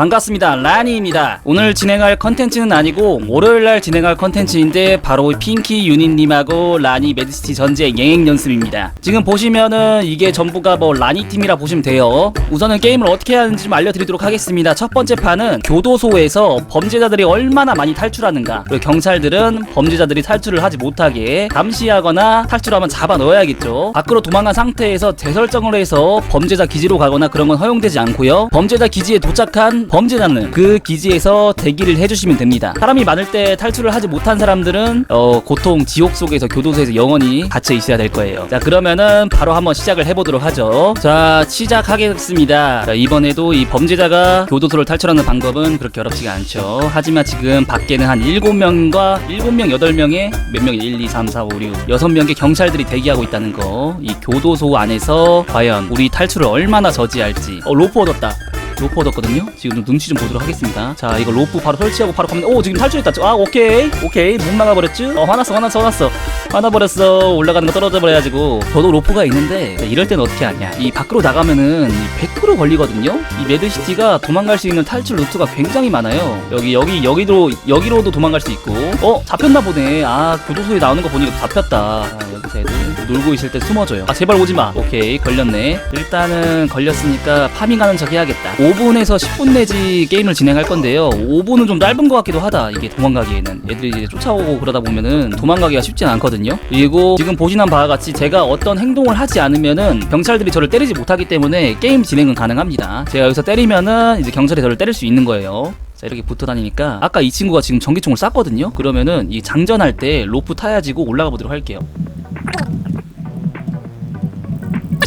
반갑습니다. 라니입니다. 오늘 진행할 컨텐츠는 아니고 월요일날 진행할 컨텐츠인데 바로 핑키 유닛님하고 라니 매드시티 전제 예행 연습입니다. 지금 보시면은 이게 전부가 뭐 라니 팀이라 보시면 돼요. 우선은 게임을 어떻게 하는지 좀 알려드리도록 하겠습니다. 첫 번째 판은 교도소에서 범죄자들이 얼마나 많이 탈출하는가. 그리고 경찰들은 범죄자들이 탈출을 하지 못하게 감시하거나 탈출하면 잡아 넣어야겠죠. 밖으로 도망간 상태에서 재설정을 해서 범죄자 기지로 가거나 그런 건 허용되지 않고요. 범죄자 기지에 도착한 범죄자는 그 기지에서 대기를 해주시면 됩니다. 사람이 많을 때 탈출을 하지 못한 사람들은 어, 고통 지옥 속에서 교도소에서 영원히 갇혀 있어야 될 거예요. 자 그러면은 바로 한번 시작을 해보도록 하죠. 자 시작하겠습니다. 자, 이번에도 이 범죄자가 교도소를 탈출하는 방법은 그렇게 어렵지가 않죠. 하지만 지금 밖에는 한 7명과 7명 8명의 몇 명이 1, 2, 3, 4, 5, 6 6명의 경찰들이 대기하고 있다는 거 이 교도소 안에서 과연 우리 탈출을 얼마나 저지할지. 어 로프 얻었다 로프 얻었거든요. 지금 좀 눈치 좀 보도록 하겠습니다. 자, 이거 로프 바로 설치하고 바로 가면 오, 지금 탈출했다. 아, 오케이. 오케이. 못 막아버렸죠? 어, 화났어, 화났어, 화났어. 화나버렸어. 올라가는 거 떨어져 버려가지고. 저도 로프가 있는데, 자, 이럴 때는 어떻게 하냐. 이 밖으로 나가면은 이100% 걸리거든요? 이 매드시티가 도망갈 수 있는 탈출 루트가 굉장히 많아요. 여기, 여기, 여기로, 여기로도 도망갈 수 있고. 어, 잡혔나 보네. 아, 교도소에 나오는 거 보니까 잡혔다. 애들 놀고 있을 때 숨어줘요. 아, 제발 오지 마. 오케이. 걸렸네. 일단은 걸렸으니까 파밍하는 척 해야겠다. 5분에서 10분 내지 게임을 진행할 건데요. 5분은 좀 짧은 것 같기도 하다. 이게 도망가기에는 애들이 이제 쫓아오고 그러다 보면은 도망가기가 쉽진 않거든요. 그리고 지금 보시는 바와 같이 제가 어떤 행동을 하지 않으면은 경찰들이 저를 때리지 못하기 때문에 게임 진행은 가능합니다. 제가 여기서 때리면은 이제 경찰이 저를 때릴 수 있는 거예요. 자 이렇게 붙어 다니니까 아까 이 친구가 지금 전기총을 쐈거든요. 그러면은 이 장전할 때 로프 타야지고 올라가 보도록 할게요.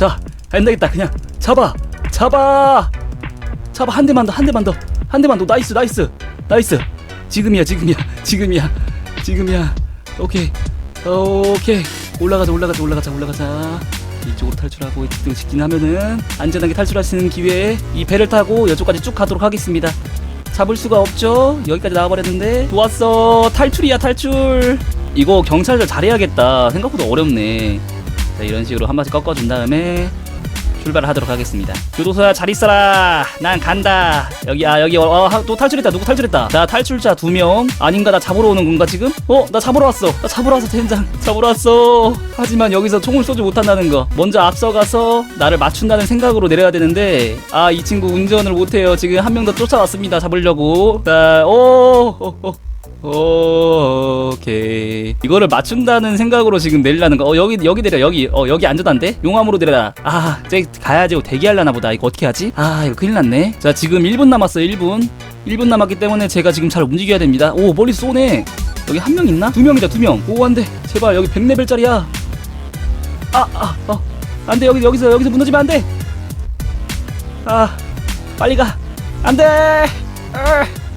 자, 안 되겠다. 그냥 잡아, 잡아, 잡아 한 대만 더, 한 대만 더, 한 대만 더. 나이스, 나이스, 나이스. 지금이야, 지금이야, 지금이야, 지금이야. 오케이, 오케이. 올라가자, 올라가자, 올라가자, 올라가자. 이쪽으로 탈출하고 이쪽 직진하면은 안전하게 탈출할 수 있는 기회에 이 배를 타고 이쪽까지 쭉 가도록 하겠습니다. 잡을 수가 없죠. 여기까지 나와버렸는데 좋았어. 탈출이야, 탈출. 이거 경찰들 잘해야겠다. 생각보다 어렵네. 자 이런 식으로 한 번씩 꺾어준 다음에 출발을 하도록 하겠습니다. 교도소야 잘 있어라. 난 간다. 여기 아 여기 어, 어, 또 탈출했다. 누구 탈출했다? 자 탈출자 두 명. 아닌가? 나 잡으러 오는 건가 지금? 어? 나 잡으러 왔어. 나 잡으러 왔어 팀장 잡으러 왔어. 하지만 여기서 총을 쏘지 못한다는 거. 먼저 앞서가서 나를 맞춘다는 생각으로 내려야 되는데 아 이 친구 운전을 못해요. 지금 한 명 더 쫓아왔습니다. 잡으려고. 자오오오 오케이. 이거를 맞춘다는 생각으로 지금 내리라는 거. 어 여기 여기 내려. 여기. 어 여기 안전한데? 용암으로 내려라. 아쟤 가야지. 대기하려나 보다. 이거 어떻게 하지? 아 이거 큰일 났네. 자 지금 1분 남았어요. 1분. 1분 남았기 때문에 제가 지금 잘 움직여야 됩니다. 오 멀리 쏘네. 여기 한 명 있나? 두 명이다 두명오 안돼. 제발 여기 100레벨짜리야. 아아 어. 안돼. 여기 여기서 여기서 무너지면 안돼. 아 빨리 가. 안돼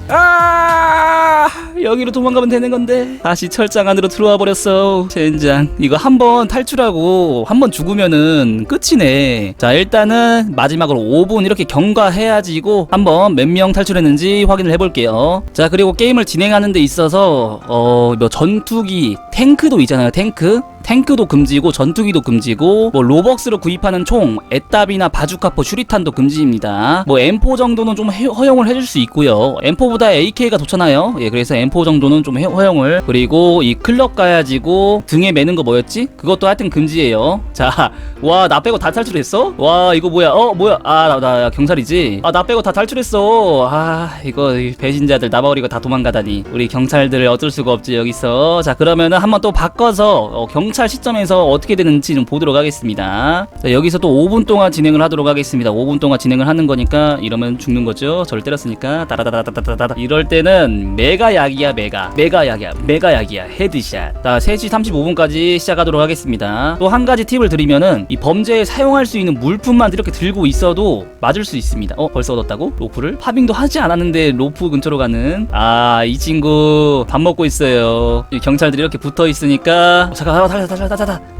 아, 아 여기로 도망가면 되는 건데. 다시 철장 안으로 들어와 버렸어. 젠장 이거 한 번 탈출하고 한 번 죽으면은 끝이네. 자 일단은 마지막으로 5분 이렇게 경과해야지고 한번 몇 명 탈출했는지 확인을 해볼게요. 자 그리고 게임을 진행하는 데 있어서 어뭐 전투기 탱크도 있잖아요 탱크 탱크도 금지고 전투기도 금지고 뭐 로벅스로 구입하는 총 에따비나 바주카포 슈리탄도 금지입니다. 뭐 M4 정도는 좀 허- 허용을 해줄 수 있고요. M4보다 AK가 좋잖아요. 예 그래서 M4 정도는 좀 허- 허용을. 그리고 이 클럽 가야지고 등에 매는 거 뭐였지? 그것도 하여튼 금지예요. 자 와 나 빼고 다 탈출했어? 와 이거 뭐야? 어 뭐야? 아나 나 경찰이지? 아 나 빼고 다 탈출했어. 아 이거 이 배신자들 나버리고 다 도망가다니. 우리 경찰들을 어쩔 수가 없지 여기서. 자 그러면은 한번 또 바꿔서 어, 경찰 시점에서 어떻게 되는지 좀 보도록 하겠습니다. 자 여기서 또 5분 동안 진행을 하도록 하겠습니다. 5분 동안 진행을 하는 거니까 이러면 죽는 거죠. 저를 때렸으니까 따라다다다다다다 이럴 때는 메가 약이야 메가. 메가 약이야 메가 약이야. 헤드샷. 자 3시 35분까지 시작하도록 하겠습니다. 또 한 가지 팁을 드리면은 이 범죄에 사용할 수 있는 물품만 이렇게 들고 있어도 맞을 수 있습니다. 어 벌써 얻었다고? 로프를? 파밍도 하지 않았는데 로프 근처로 가는? 아 이 친구 밥 먹고 있어요. 이 경찰들이 이렇게 붙어 있으니까 어, 잠깐 아, 달 달려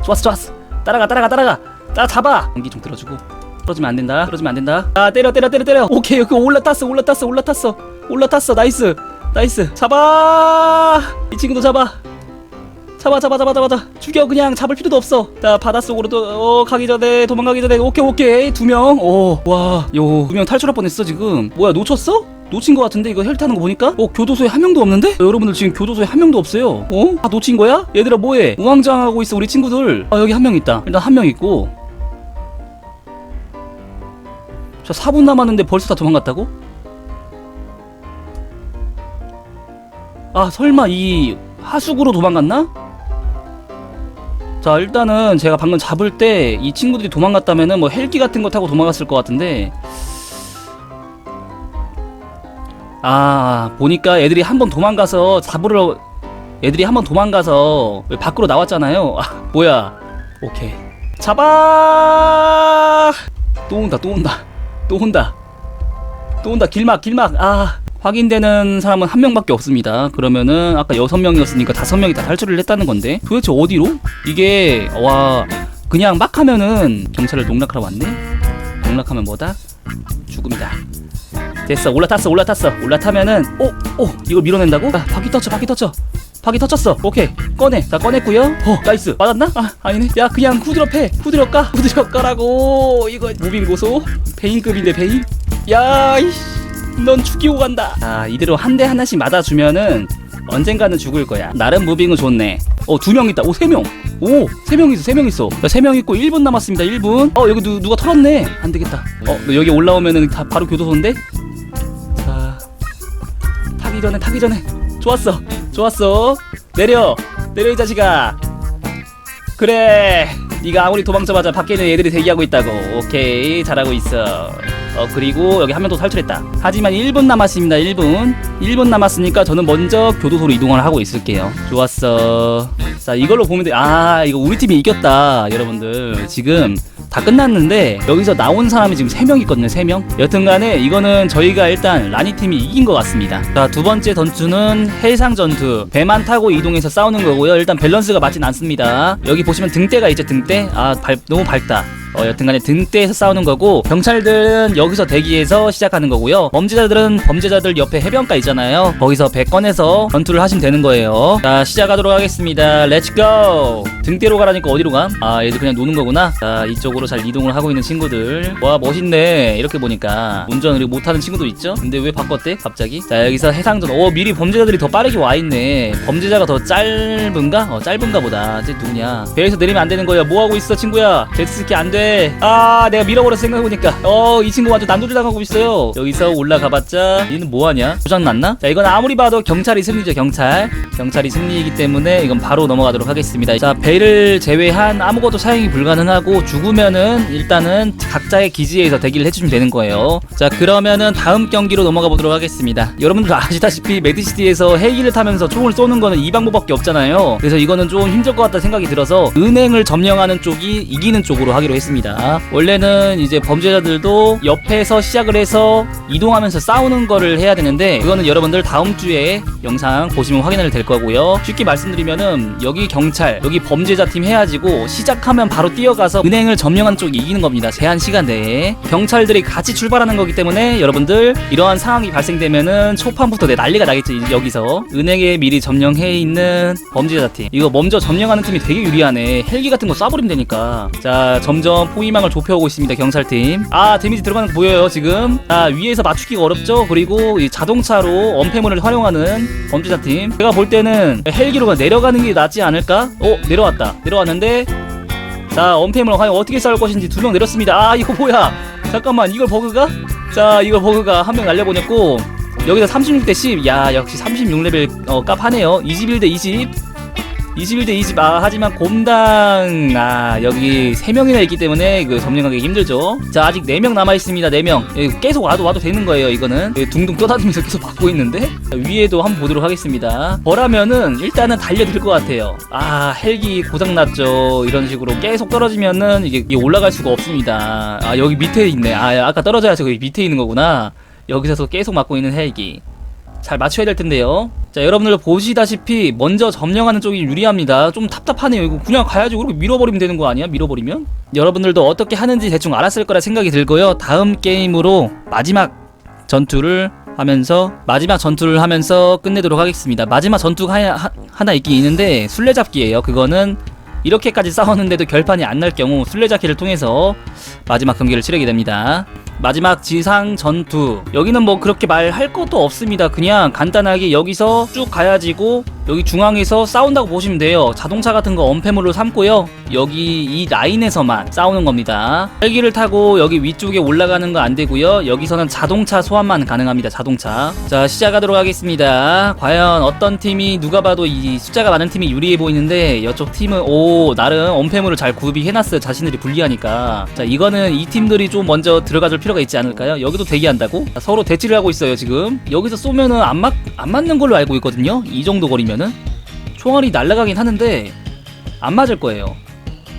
좋았어 좋았어. 따라가 따라가 따라가. 따라 잡아. 연기 좀 들어주고. 떨어지면 안 된다. 떨어지면 안 된다. 아 때려 때려 때려 때려. 오케이 그 올라탔어 올라탔어 올라탔어. 올라탔어. 나이스. 나이스. 잡아. 이 친구도 잡아. 잡아 잡아 잡아 잡아. 죽여. 그냥 잡을 필요도 없어. 자 바닷속으로 어, 가기 전에 도망가기 전에. 오케이 오케이. 두명오와요 두 명 탈출할 뻔했어 지금. 뭐야 놓쳤어? 놓친 것 같은데 이거 헬 타는 거 보니까 어 교도소에 한 명도 없는데 어, 여러분들 지금 교도소에 한 명도 없어요 어? 다 놓친 거야? 얘들아 뭐해 우왕좌왕하고 있어 우리 친구들 아 여기 한 명 있다 일단 한 명 있고 자 4분 남았는데 벌써 다 도망갔다고? 아 설마 이 하수구로 도망갔나? 자 일단은 제가 방금 잡을 때 이 친구들이 도망갔다면은 뭐 헬기 같은 거 타고 도망갔을 것 같은데 아 보니까 애들이 한 번 도망가서 잡으러 애들이 한 번 도망가서 밖으로 나왔잖아요. 아 뭐야. 오케이. 잡아! 또 온다 또 온다. 또 온다. 또 온다. 길막 길막. 아 확인되는 사람은 한 명밖에 없습니다. 그러면은 아까 여섯 명이었으니까 다섯 명이 다 탈출을 했다는 건데 도대체 어디로? 이게 와 그냥 막 하면은 경찰을 농락하러 왔네? 농락하면 뭐다? 죽음이다 됐어. 올라탔어 올라탔어. 올라타면은 오, 오 이걸 밀어낸다고? 아 바퀴 터쳐 바퀴 터쳐. 바퀴 터쳤어. 오케이. 꺼내. 자 꺼냈고요. 어 나이스. 맞았나? 아 아니네. 야 그냥 후드럽 해. 후드럽 까 후드럽 까라고. 이거 무빙 고소? 베인급인데 베인? 야 이씨. 넌 죽이고 간다. 아 이대로 한 대 하나씩 맞아주면은 언젠가는 죽을 거야. 나름 무빙은 좋네. 어 두 명 있다. 오 세 명. 오 세 명 있어 세 명 있어. 세 명 있고 1분 남았습니다 1분. 어 여기 누, 누가 털었네. 안 되겠다. 어 여기 올라오면은 다 바로 교도소인데? 자 타기 전에 타기 전에. 좋았어 좋았어. 내려 내려 이 자식아. 그래 네가 아무리 도망쳐봐자 밖에는 애들이 대기하고 있다고. 오케이 잘하고 있어. 어 그리고 여기 한 명 더 탈출했다. 하지만 1분 남았습니다 1분. 1분 남았으니까 저는 먼저 교도소로 이동을 하고 있을게요. 좋았어 자 이걸로 보면 돼 아 이거 우리 팀이 이겼다 여러분들. 지금 다 끝났는데 여기서 나온 사람이 지금 3명 있거든요 3명. 여튼간에 이거는 저희가 일단 라니 팀이 이긴 것 같습니다. 자 두 번째 전투는 해상 전투. 배만 타고 이동해서 싸우는 거고요. 일단 밸런스가 맞진 않습니다. 여기 보시면 등대가 있죠 등대? 아 발, 너무 밝다 어, 여튼간에 등대에서 싸우는 거고 경찰들은 여기서 대기해서 시작하는 거고요. 범죄자들은 범죄자들 옆에 해변가 있잖아요. 거기서 배 꺼내서 전투를 하시면 되는 거예요. 자 시작하도록 하겠습니다. 렛츠고 등대로 가라니까 어디로 감? 아 얘들 그냥 노는 거구나? 자 이쪽으로 잘 이동을 하고 있는 친구들. 와 멋있네. 이렇게 보니까 운전을 못하는 친구도 있죠? 근데 왜 바꿨대 갑자기? 자 여기서 해상전. 오 미리 범죄자들이 더 빠르게 와 있네. 범죄자가 더 짧은가? 어 짧은가 보다. 쟤 누구냐 배에서 내리면 안 되는 거야. 뭐 하고 있어 친구야? 제트스키 안 돼아 내가 밀어버렸어 생각해보니까. 어 이 친구 완전 난도질 당하고 있어요. 여기서 올라가봤자 얘는 뭐하냐? 고장났나? 자 이건 아무리 봐도 경찰이 승리죠 경찰. 경찰이 승리이기 때문에 이건 바로 넘어가도록 하겠습니다. 자 배를 제외한 아무것도 사용이 불가능하고 죽으면은 일단은 각자의 기지에서 대기를 해주시면 되는 거예요. 자 그러면은 다음 경기로 넘어가 보도록 하겠습니다. 여러분들 아시다시피 매드시티에서 헬기를 타면서 총을 쏘는 거는 이 방법밖에 없잖아요. 그래서 이거는 좀 힘들 것 같다 생각이 들어서 은행을 점령하는 쪽이 이기는 쪽으로 하기로 했습니다 원래는 이제 범죄자들도 옆에서 시작을 해서 이동하면서 싸우는 거를 해야 되는데 그거는 여러분들 다음 주에 영상 보시면 확인을 될 거고요. 쉽게 말씀드리면은 여기 경찰 여기 범죄자 팀 해야지고 시작하면 바로 뛰어가서 은행을 점령한 쪽이 이기는 겁니다. 제한 시간 내에. 경찰들이 같이 출발하는 거기 때문에 여러분들 이러한 상황이 발생되면은 초판부터 내 난리가 이제 여기서. 은행에 미리 점령해 있는 범죄자 팀. 이거 먼저 점령하는 팀이 되게 유리하네. 헬기 같은 거 쏴버리면 되니까. 자 점점 포위망을 좁혀오고 있습니다 경찰팀. 아 데미지 들어가는 거 보여요 지금. 아 위에서 맞추기가 어렵죠? 그리고 이 자동차로 엄폐물을 활용하는 범죄자 팀. 제가 볼 때는 헬기로 그냥 내려가는 게 낫지 않을까? 어 내려왔다. 내려왔는데 자 엄폐물 과연 어떻게 싸울 것인지 두 명 내렸습니다. 아 이거 뭐야? 잠깐만 이걸 버그가? 자 이걸 버그가 한 명 날려보냈고 여기서 36대 10 야 역시 36레벨 어, 깝하네요. 21대 20 21대 20. 아, 하지만 곰당, 아, 여기 3명이나 있기 때문에 그 점령하기 힘들죠. 자, 아직 4명 남아있습니다. 4명. 계속 와도 와도 되는 거예요, 이거는. 여기 둥둥 떠다니면서 계속 받고 있는데. 자, 위에도 한번 보도록 하겠습니다. 저라면은 일단은 달려들 것 같아요. 아, 헬기 고장났죠. 이런 식으로 계속 떨어지면은 이게, 올라갈 수가 없습니다. 아, 여기 밑에 있네. 아, 아까 떨어져야지 여기 밑에 있는 거구나. 여기서 계속 맞고 있는 헬기. 잘 맞춰야 될 텐데요. 자, 여러분들 보시다시피 먼저 점령하는 쪽이 유리합니다. 좀 답답하네요. 이거 그냥 가야지 그렇게 밀어버리면 되는 거 아니야? 밀어버리면? 여러분들도 어떻게 하는지 대충 알았을 거라 생각이 들고요. 다음 게임으로 마지막 전투를 하면서 마지막 전투를 하면서 끝내도록 하겠습니다. 마지막 전투가 하나, 하- 하나 있긴 있는데 술래잡기예요. 그거는 이렇게까지 싸웠는데도 결판이 안 날 경우 술래잡기를 통해서 마지막 경기를 치르게 됩니다. 마지막 지상 전투 여기는 뭐 그렇게 말할 것도 없습니다. 그냥 간단하게 여기서 쭉 가야지고 여기 중앙에서 싸운다고 보시면 돼요. 자동차 같은 거 엄폐물로 삼고요. 여기 이 라인에서만 싸우는 겁니다. 헬기를 타고 여기 위쪽에 올라가는 거 안 되고요. 여기서는 자동차 소환만 가능합니다. 자동차. 자 시작하도록 하겠습니다. 과연 어떤 팀이 누가 봐도 이 숫자가 많은 팀이 유리해 보이는데 이쪽 팀은 오 나름 엄폐물을 잘 구비해놨어요. 자신들이 불리하니까. 자 이거는 이 팀들이 좀 먼저 들어가줄 필요가 있지 않을까요? 여기도 대기한다고? 자, 서로 대치를 하고 있어요 지금. 여기서 쏘면은 안 맞 안 맞는 걸로 알고 있거든요. 이 정도 거리면 은 총알이 날아가긴 하는데 안 맞을 거예요.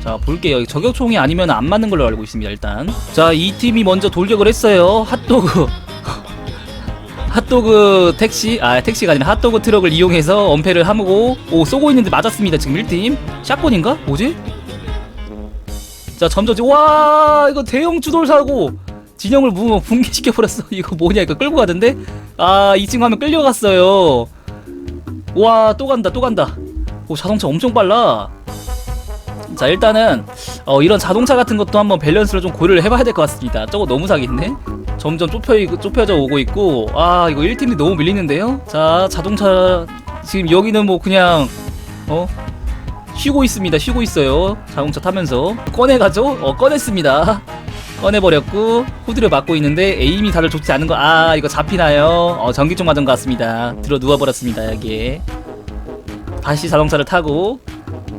자 볼게요. 저격총이 아니면 안 맞는 걸로 알고 있습니다. 일단 자 이 팀이 먼저 돌격을 했어요. 핫도그 핫도그 택시 아 택시가 아니라 핫도그 트럭을 이용해서 엄폐를 하고 오 쏘고 있는데 맞았습니다. 지금 1팀 샷건인가 뭐지? 자 점점 지- 와 이거 대형 주돌 사고 진영을 무 붕괴시켜 버렸어. 이거 뭐냐 이거 끌고 가던데? 아이 친구 하면 끌려갔어요. 와 또 간다 또 간다. 오 자동차 엄청 빨라. 자 일단은 어, 이런 자동차 같은 것도 한번 밸런스를 좀 고려를 해봐야 될 것 같습니다. 저거 너무 사기네. 점점 좁혀 좁혀져 오고 있고 아 이거 1팀이 너무 밀리는데요. 자 자동차 지금 여기는 뭐 그냥 어 쉬고 있습니다. 쉬고 있어요. 자동차 타면서 꺼내가죠. 어 꺼냈습니다. 꺼내버렸고 후드를 맞고 있는데 에임이 다들 좋지 않은 거 아 이거 잡히나요? 어 전기총 맞은 것 같습니다. 들어 누워버렸습니다 여기에 다시 자동차를 타고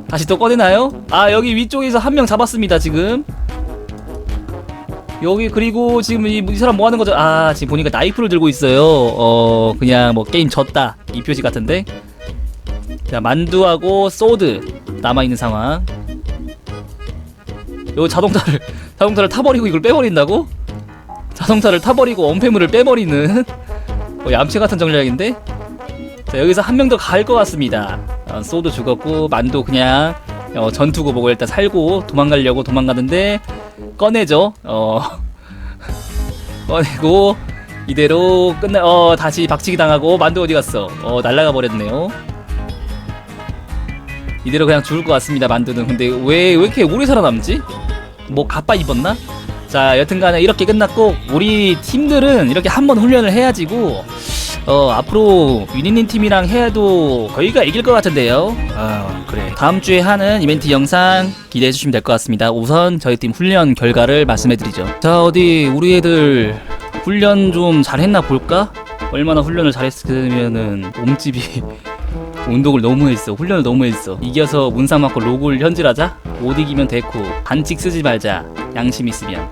다시 또 꺼내나요? 아 여기 위쪽에서 한 명 잡았습니다 지금 여기 그리고 지금 이, 이 사람 뭐 하는 거죠? 아 지금 보니까 나이프를 들고 있어요 어 그냥 뭐 게임 졌다 이 표시 같은데 자 만두하고 소드 남아 있는 상황 요 자동차를 자동차를 타버리고 이걸 빼버린다고? 자동차를 타버리고 엄폐물을 빼버리는 뭐 얌체 같은 전략인데? 자 여기서 한 명 더 갈 것 같습니다. 어, 소드 죽었고 만두 그냥 어, 전투고 보고 일단 살고 도망가려고 도망가는데 꺼내죠. 어 꺼내고 이대로 끝나 어 다시 박치기 당하고 만두 어디 갔어? 어 날라가 버렸네요. 이대로 그냥 죽을 것 같습니다 만두는. 근데 왜 왜 이렇게 오래 살아남지 뭐 가빠 입었나 자 여튼간에 이렇게 끝났고 우리 팀들은 이렇게 한번 훈련을 해야지고 어 앞으로 유니님 팀이랑 해도 거의가 이길 것 같은데요. 아 그래. 다음 주에 하는 이벤트 영상 기대해 주시면 될 것 같습니다. 우선 저희 팀 훈련 결과를 말씀해 드리죠. 자 어디 우리 애들 훈련 좀 잘했나 볼까? 얼마나 훈련을 잘했으면은 몸집이 운동을 너무 했어. 훈련을 너무 했어. 이겨서 문상 맞고 로그를 현질하자. 못 이기면 데코. 반칙 쓰지 말자. 양심 있으면.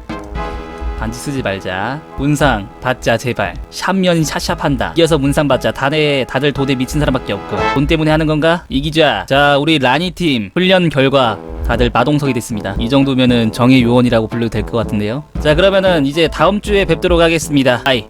반지 쓰지 말자. 문상 받자 제발. 샵면 샷샵한다. 이어서 문상 받자. 다네 다들 도대 미친 사람밖에 없고. 돈 때문에 하는 건가? 이기자. 자 우리 라니 팀 훈련 결과 다들 마동석이 됐습니다. 이 정도면은 정의 요원이라고 불러도 될 것 같은데요. 자 그러면은 이제 다음 주에 뵙도록 하겠습니다. 아이.